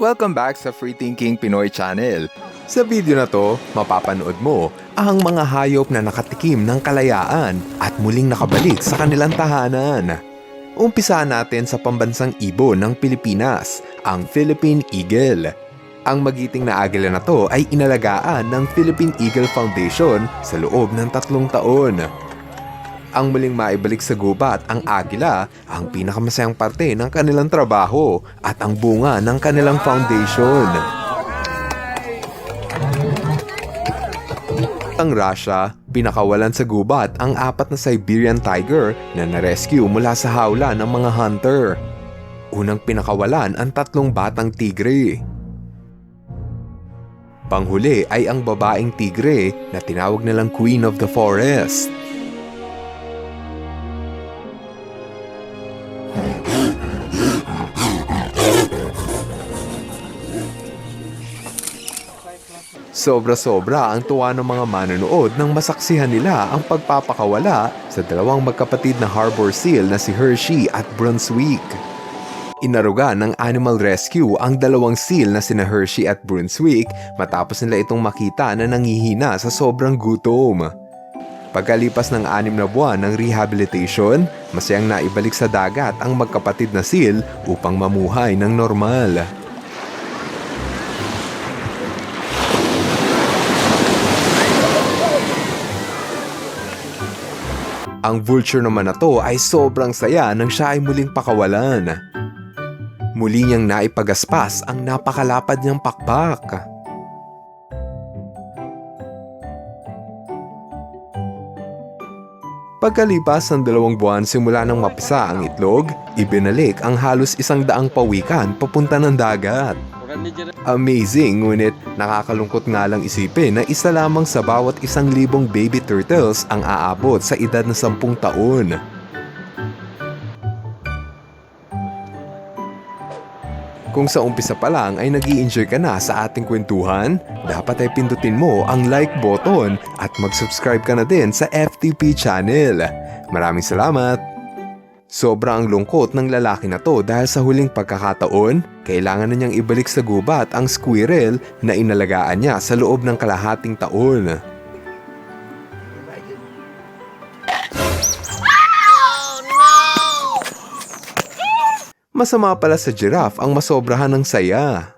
Welcome back sa Free Thinking Pinoy Channel. Sa video na to, mapapanood mo ang mga hayop na nakatikim ng kalayaan at muling nakabalik sa kanilang tahanan. Umpisa natin sa pambansang ibon ng Pilipinas, ang Philippine Eagle. Ang magiting na agila na to ay inalagaan ng Philippine Eagle Foundation sa loob ng tatlong taon. Ang muling maibalik sa gubat ang agila ang pinakamasayang parte ng kanilang trabaho at ang bunga ng kanilang foundation. Ang Russia, pinakawalan sa gubat ang apat na Siberian Tiger na narescue mula sa hawla ng mga hunter. Unang pinakawalan ang tatlong batang tigre. Panghuli ay ang babaeng tigre na tinawag nilang Queen of the Forest. Sobra-sobra ang tuwa ng mga manonood nang masaksihan nila ang pagpapakawala sa dalawang magkapatid na harbor seal na si Hershey at Brunswick. Inaruga ng Animal Rescue ang dalawang seal na sina Hershey at Brunswick matapos nila itong makita na nangihina sa sobrang gutom. Pagkalipas ng anim na buwan ng rehabilitation, masayang naibalik sa dagat ang magkapatid na seal upang mamuhay ng normal. Ang vulture naman na to ay sobrang saya nang siya ay muling pakawalan. Muli niyang naipagaspas ang napakalapad niyang pakpak. Pagkalipas ng dalawang buwan simula nang mapisa ang itlog, ibinalik ang halos isang daang pawikan papunta ng dagat. Amazing, ngunit nakakalungkot nga lang isipin na isa lamang sa bawat isang libong baby turtles ang aabot sa edad na sampung taon. Kung sa umpisa pa lang ay nag enjoy ka na sa ating kwentuhan, dapat ay pindutin mo ang like button at mag-subscribe ka na din sa FTP channel. Maraming salamat! Sobrang lungkot ng lalaki na to dahil sa huling pagkakataon, kailangan na niyang ibalik sa gubat ang squirrel na inalagaan niya sa loob ng kalahating taon. Masama pala sa giraffe ang masobrahan ng saya.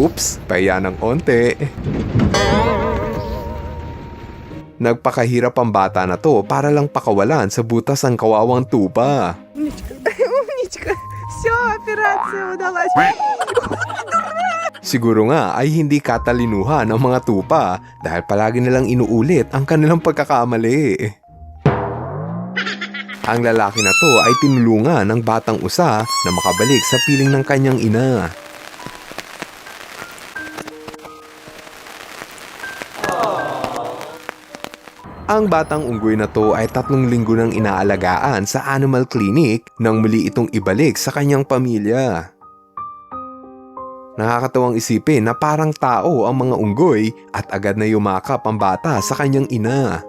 Oops, paya ng onte. Nagpakahirap ang bata na to para lang pakawalan sa butas ang kawawang tupa. Умничка. Все, операция удалась. Siguro nga ay hindi katalinuhan ng mga tupa dahil palagi nilang inuulit ang kanilang pagkakamali. Ang lalaki na to ay tinulungan ng batang usa na makabalik sa piling ng kanyang ina. Ang batang unggoy na to ay tatlong linggo nang inaalagaan sa animal clinic nang muli itong ibalik sa kanyang pamilya. Nakakatawang isipin na parang tao ang mga unggoy at agad na yumakap ang bata sa kanyang ina.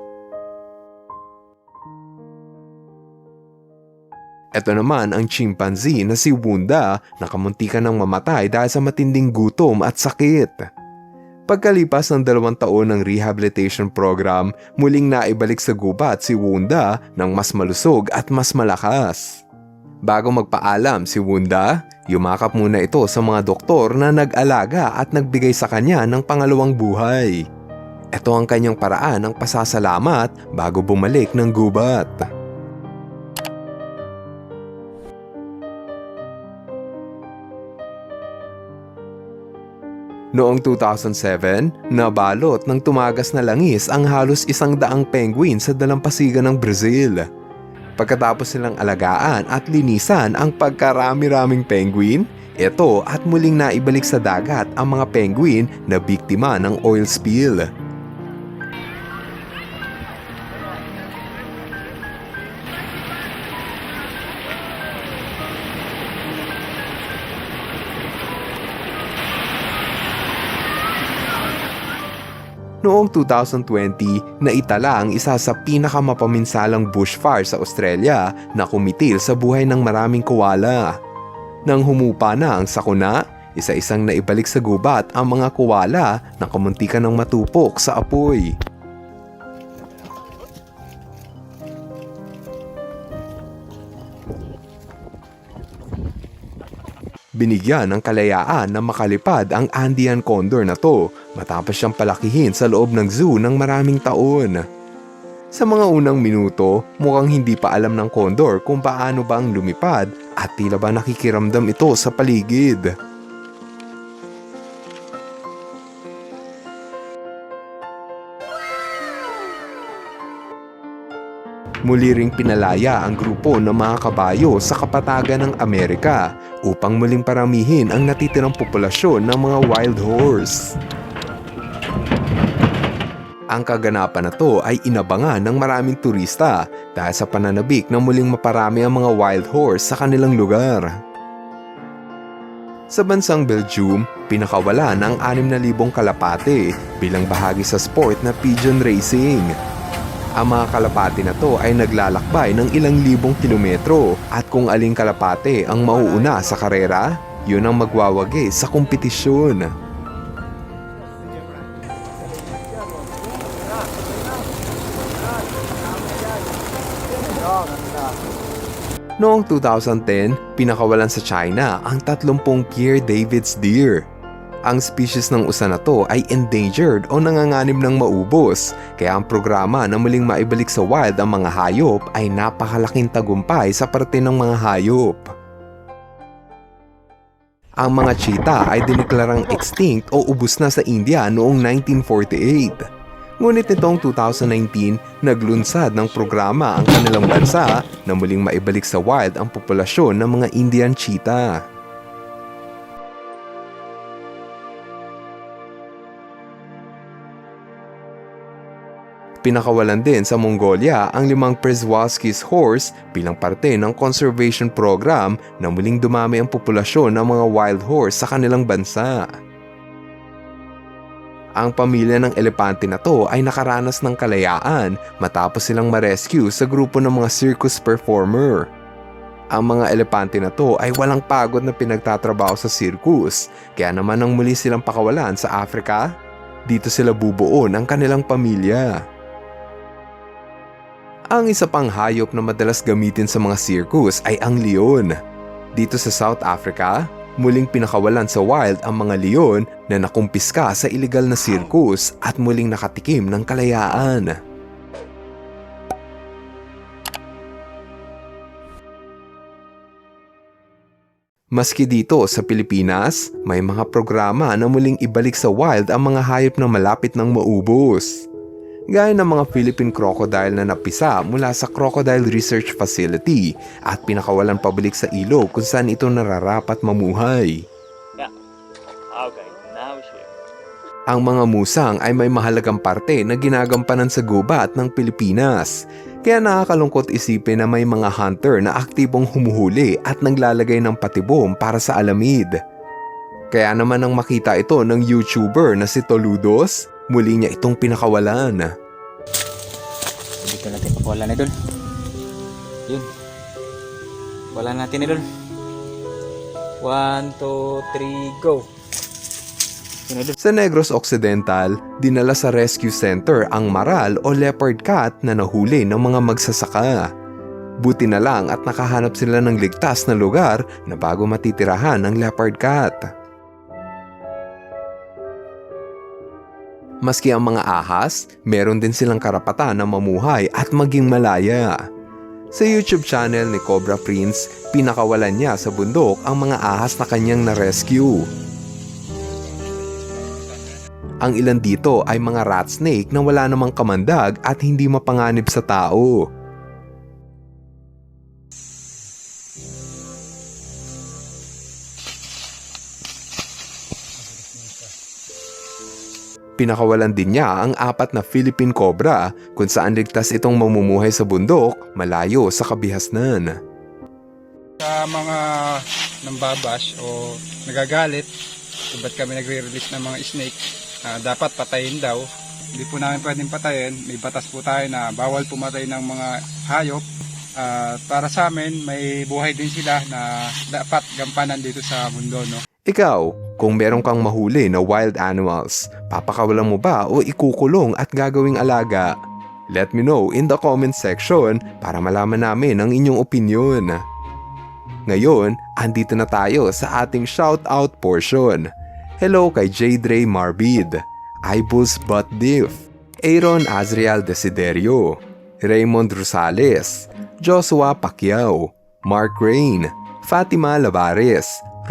Ito naman ang chimpanzee na si Wunda na kamuntikan ng mamatay dahil sa matinding gutom at sakit. Pagkalipas ng dalawang taon ng rehabilitation program, muling naibalik sa gubat si Wunda ng mas malusog at mas malakas. Bago magpaalam si Wunda, yumakap muna ito sa mga doktor na nag-alaga at nagbigay sa kanya ng pangalawang buhay. Ito ang kanyang paraan ng pasasalamat bago bumalik ng gubat. Noong 2007, nabalot ng tumagas na langis ang halos isang daang penguin sa dalampasigan ng Brazil. Pagkatapos silang alagaan at linisan ang pagkarami-raming penguin, ito at muling naibalik sa dagat ang mga penguin na biktima ng oil spill. Noong 2020, naitala ang isa sa pinakamapaminsalang bushfire sa Australia na kumitil sa buhay ng maraming koala. Nang humupa na ang sakuna, isa-isang naibalik sa gubat ang mga koala na kamuntikan ng matupok sa apoy. Binigyan ng kalayaan na makalipad ang Andean condor na to matapos siyang palakihin sa loob ng zoo ng maraming taon. Sa mga unang minuto, mukhang hindi pa alam ng condor kung paano ba ang lumipad at tila ba nakikiramdam ito sa paligid. Muli ring pinalaya ang grupo ng mga kabayo sa kapatagan ng Amerika upang muling paramihin ang natitirang populasyon ng mga wild horse. Ang kaganapan na to ay inabangan ng maraming turista dahil sa pananabik na muling maparami ang mga wild horse sa kanilang lugar. Sa bansang Belgium, pinakawala ng 6,000 kalapate bilang bahagi sa sport na pigeon racing. Ang mga kalapate na to ay naglalakbay ng ilang libong kilometro at kung aling kalapate ang mauuna sa karera, yun ang magwawagi sa kompetisyon. Noong 2010, pinakawalan sa China ang 30 Pierre David's deer. Ang species ng usa na to ay endangered o nanganganib ng maubos, kaya ang programa na muling maibalik sa wild ang mga hayop ay napakalaking tagumpay sa parte ng mga hayop. Ang mga cheetah ay diniklarang extinct o ubus na sa India noong 1948. Ngunit nitong 2019, naglunsad ng programa ang kanilang bansa na muling maibalik sa wild ang populasyon ng mga Indian cheetah. Pinakawalan din sa Mongolia ang limang Przewalski's horse bilang parte ng conservation program na muling dumami ang populasyon ng mga wild horse sa kanilang bansa. Ang pamilya ng elepante na to ay nakaranas ng kalayaan matapos silang ma-rescue sa grupo ng mga circus performer. Ang mga elepante na to ay walang pagod na pinagtatrabaho sa circus, kaya naman nang muli silang pakawalan sa Africa, dito sila bubuo ng kanilang pamilya. Ang isa pang hayop na madalas gamitin sa mga circus ay ang leon. Dito sa South Africa, muling pinakawalan sa wild ang mga leon na nakumpiska sa iligal na circus at muling nakatikim ng kalayaan. Maski dito sa Pilipinas, may mga programa na muling ibalik sa wild ang mga hayop na malapit ng maubos. Gaya ng mga Philippine crocodile na napisa mula sa Crocodile Research Facility at pinakawalan pabalik sa ilog kung saan ito nararapat mamuhay. Okay, now. Ang mga musang ay may mahalagang parte na ginagampanan sa gubat ng Pilipinas. Kaya nakakalungkot isipin na may mga hunter na aktibong humuhuli at naglalagay ng patibom para sa alamid. Kaya naman nang makita ito ng YouTuber na si Toludos, muli niya itong pinakawalan. Dito natin wala na idol. Yun. Wala natin idol. 1, 2, 3, go. Sa Negros Occidental, dinala sa rescue center ang maral o leopard cat na nahuli ng mga magsasaka. Buti na lang at nakahanap sila ng ligtas na lugar na bago matitirahan ng leopard cat. Maski ang mga ahas, meron din silang karapatan na mamuhay at maging malaya. Sa YouTube channel ni Cobra Prince, pinakawalan niya sa bundok ang mga ahas na kanyang na-rescue. Ang ilan dito ay mga rat snake na wala namang kamandag at hindi mapanganib sa tao. Pinakawalan din niya ang apat na Philippine Cobra kung saan ligtas itong mamumuhay sa bundok malayo sa kabihasnan. sa mga nambabash o nagagalit kung ba't kami nagre-release ng mga snake ah, dapat patayin daw hindi po namin pwedeng patayin. May batas po tayo na bawal pumatay ng mga hayop. Ah, para sa amin, may buhay din sila na dapat gampanan dito sa mundo. No? Ikaw, kung meron kang mahuli na wild animals, papakawalan mo ba o ikukulong at gagawing alaga? Let me know in the comment section para malaman namin ang inyong opinion. Ngayon, andito na tayo sa ating shoutout portion. Hello kay J. Marbid, Ibus Butdiff, Aaron Azriel Desiderio, Raymond Rosales, Joshua Pacquiao, Mark Rain, Fatima Lavares,